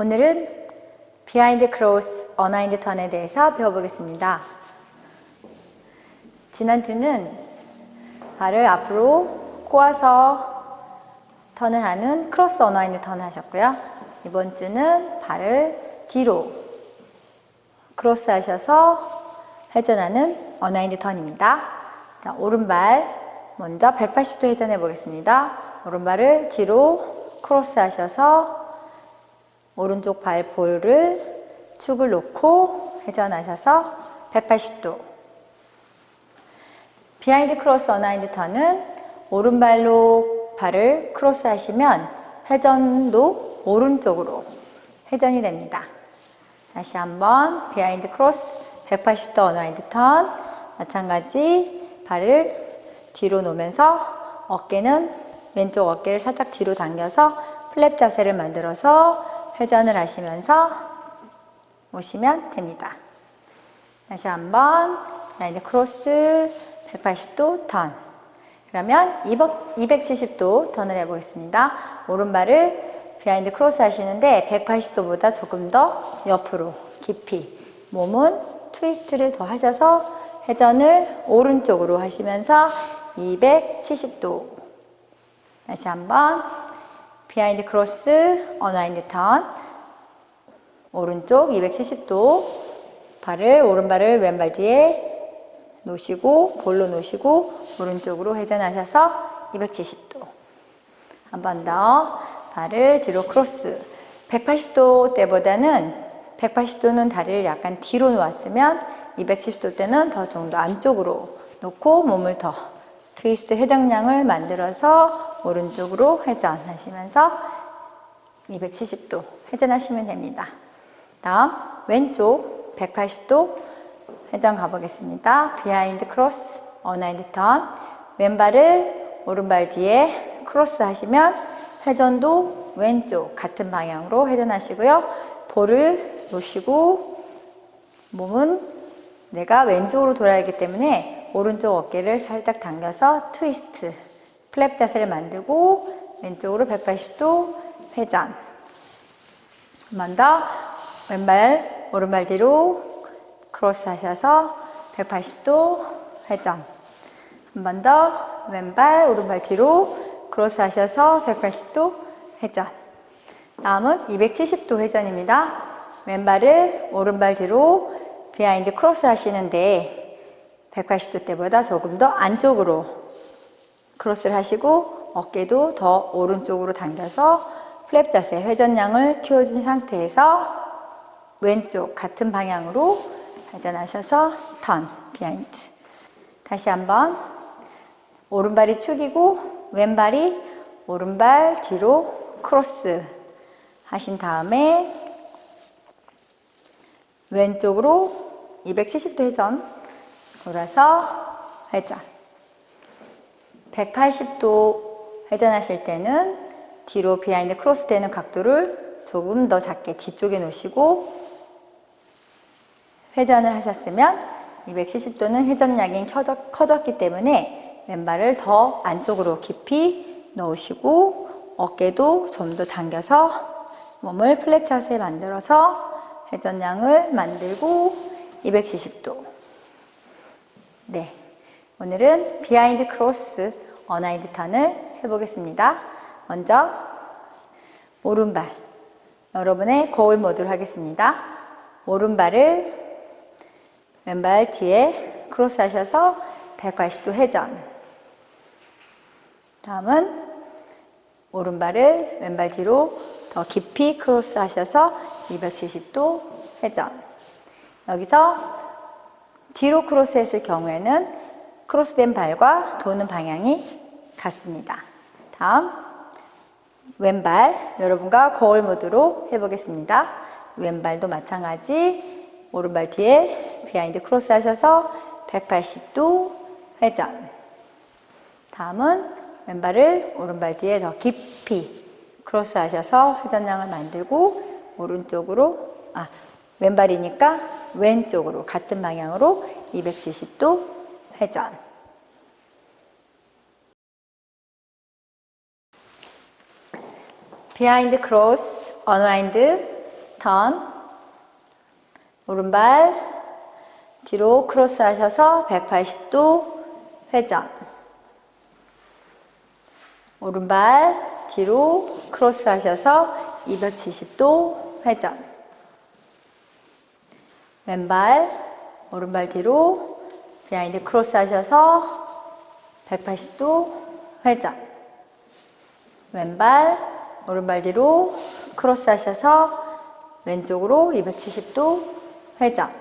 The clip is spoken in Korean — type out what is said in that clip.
오늘은 비하인드 크로스 어나인드 턴에 대해서 배워보겠습니다. 지난 주는 발을 앞으로 꼬아서 턴을 하는 크로스 어나인드 턴을 하셨고요. 이번 주는 발을 뒤로 크로스 하셔서 회전하는 어나인드 턴입니다. 자, 오른발 먼저 180도 회전해 보겠습니다. 오른발을 뒤로 크로스 하셔서 오른쪽 발 볼을 축을 놓고 회전하셔서 180도. 비하인드 크로스 어나인드 턴은 오른발로 발을 크로스 하시면 회전도 오른쪽으로 회전이 됩니다. 다시 한번 비하인드 크로스 180도 어나인드 턴 마찬가지 발을 뒤로 놓으면서 어깨는 왼쪽 어깨를 살짝 뒤로 당겨서 플랩 자세를 만들어서 회전을 하시면서 오시면 됩니다. 다시 한번 라인드 크로스 180도 턴 그러면 270도 턴을 해보겠습니다. 오른발을 비하인드 크로스 하시는데 180도보다 조금 더 옆으로 깊이 몸은 트위스트를 더 하셔서 회전을 오른쪽으로 하시면서 270도 다시 한번 비하인드 크로스 어나인드 턴 오른쪽 270도 발을 오른발을 왼발 뒤에 놓으시고 볼로 놓으시고 오른쪽으로 회전하셔서 270도. 한 번 더 발을 뒤로 크로스. 180도 때보다는 180도는 다리를 약간 뒤로 놓았으면 270도 때는 더 정도 안쪽으로 놓고 몸을 더 트위스트 회전량을 만들어서 오른쪽으로 회전하시면서 270도 회전하시면 됩니다. 다음 왼쪽 180도 회전 가보겠습니다. 비하인드 크로스 어나인드 턴 왼발을 오른발 뒤에 크로스 하시면 회전도 왼쪽 같은 방향으로 회전하시고요. 볼을 놓으시고 몸은 내가 왼쪽으로 돌아야 하기 때문에 오른쪽 어깨를 살짝 당겨서 트위스트 플랩 자세를 만들고 왼쪽으로 180도 회전. 한 번 더 왼발 오른발 뒤로 크로스 하셔서 180도 회전. 한 번 더 왼발 오른발 뒤로 크로스 하셔서 180도 회전. 다음은 270도 회전입니다. 왼발을 오른발 뒤로 비하인드 크로스 하시는데 180도 때보다 조금 더 안쪽으로 크로스를 하시고 어깨도 더 오른쪽으로 당겨서 플랩 자세 회전량을 키워준 상태에서 왼쪽 같은 방향으로 회전하셔서 턴 비하인드. 다시 한번 오른발이 축이고 왼발이 오른발 뒤로 크로스 하신 다음에 왼쪽으로 270도 회전 돌아서 회전 180도 회전하실 때는 뒤로 비하인드 크로스 되는 각도를 조금 더 작게 뒤쪽에 놓으시고 회전을 하셨으면 270도는 회전량이 커졌 기 때문에 왼발을 더 안쪽으로 깊이 넣으시고 어깨도 좀 더 당겨서 몸을 플랫 자세 만들어서 회전량을 만들고 270도. 네, 오늘은 비하인드 크로스 어나인드 턴을 해보겠습니다. 먼저 오른발 여러분의 거울 모드로 하겠습니다. 오른발을 왼발 뒤에 크로스 하셔서 180도 회전 다음은 오른발을 왼발 뒤로 더 깊이 크로스 하셔서 270도 회전 여기서 뒤로 크로스 했을 경우에는 크로스된 발과 도는 방향이 같습니다. 다음 왼발 여러분과 거울 모드로 해보겠습니다. 왼발도 마찬가지 오른발 뒤에 비하인드 크로스 하셔서 180도 회전 다음은 왼발을 오른발 뒤에 더 깊이 크로스 하셔서 회전량을 만들고 오른쪽으로 아 왼발이니까 왼쪽으로 같은 방향으로 270도 회전 비하인드 크로스, 언와인드 턴. 오른발 뒤로 크로스 하셔서 180도 회전. 오른발 뒤로 크로스 하셔서 270도 회전. 왼발 오른발 뒤로 비하인드 크로스 하셔서 180도 회전. 왼발 오른발 뒤로 크로스 하셔서 왼쪽으로 270도 회전.